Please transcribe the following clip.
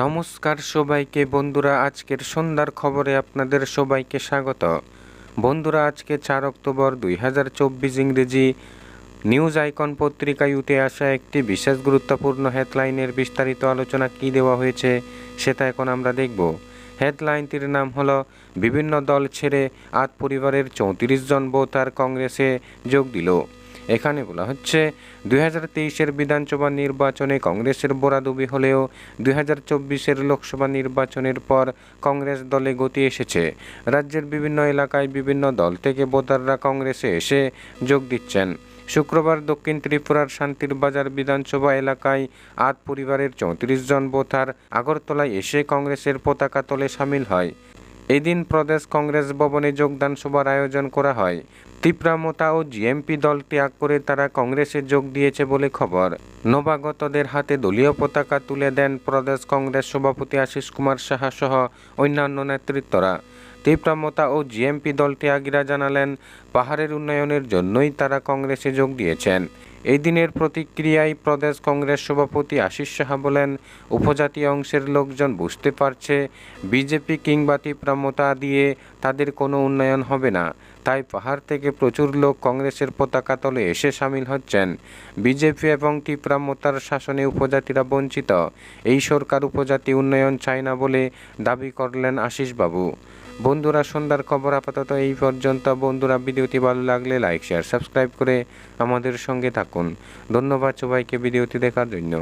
নমস্কার সবাইকে, বন্ধুরা, আজকের সন্ধ্যার খবরে আপনাদের সবাইকে স্বাগত। বন্ধুরা, আজকে চার অক্টোবর দুই হাজার চব্বিশ ইংরেজি নিউজ আইকন পত্রিকায় উঠে আসা একটি বিশেষ গুরুত্বপূর্ণ হেডলাইনের বিস্তারিত আলোচনা কী দেওয়া হয়েছে, সেটা এখন আমরা দেখব। হেডলাইনটির নাম হলো, বিভিন্ন দল ছেড়ে আট পরিবারের চৌত্রিশ জন ভোটার কংগ্রেসে যোগ দিল। এখানে বলা হচ্ছে, দুই হাজার তেইশের বিধানসভা নির্বাচনে কংগ্রেসের বোরাদুবি হলেও দুই হাজার চব্বিশের লোকসভা নির্বাচনের পর কংগ্রেস দলে গতি এসেছে। রাজ্যের বিভিন্ন এলাকায় বিভিন্ন দল থেকে ভোটাররা কংগ্রেসে এসে যোগ দিচ্ছেন। শুক্রবার দক্ষিণ ত্রিপুরার শান্তির বাজার বিধানসভা এলাকায় আট পরিবারের চৌত্রিশ জন ভোটার আগরতলায় এসে কংগ্রেসের পতাকা তলে সামিল হয়। এদিন প্রদেশ কংগ্রেস ভবনে যোগদান সভার আয়োজন করা হয়। তীব্রামতা ও জিএমপি দল ত্যাগ করে তারা কংগ্রেসে যোগ দিয়েছে বলে খবর। নবাগতদের হাতে দলীয় পতাকা তুলে দেন প্রদেশ কংগ্রেস সভাপতি আশিস কুমার সাহা সহ অন্যান্য নেতৃত্বরা। তীব্রামতা ও জিএমপি দল ত্যাগীরা জানালেন, পাহাড়ের উন্নয়নের জন্যই তারা কংগ্রেসে যোগ দিয়েছেন। এই দিনের প্রতিক্রিয়ায় প্রদেশ কংগ্রেস সভাপতি আশিস সাহা বলেন উপজাতি অংশের লোকজন বুঝতে পারছে, বিজেপি কিংবা তীব্রামতা দিয়ে তাদের কোনো উন্নয়ন হবে না। তাই পাহাড় থেকে প্রচুর লোক কংগ্রেসের পতাকা তলে এসে সামিল হচ্ছেন। বিজেপি এবং তীব্রামতার শাসনে উপজাতিরা বঞ্চিত। এই সরকার উপজাতি উন্নয়ন চায় না বলে দাবি করলেন আশিসবাবু। বন্ধুরা, সন্ধ্যার খবর আপাতত এই পর্যন্ত। বন্ধুরা, ভিডিওটি ভালো লাগলে লাইক, শেয়ার, সাবস্ক্রাইব করে আমাদের সঙ্গে থাকুন। ধন্যবাদ সবাইকে ভিডিওটি দেখার জন্য।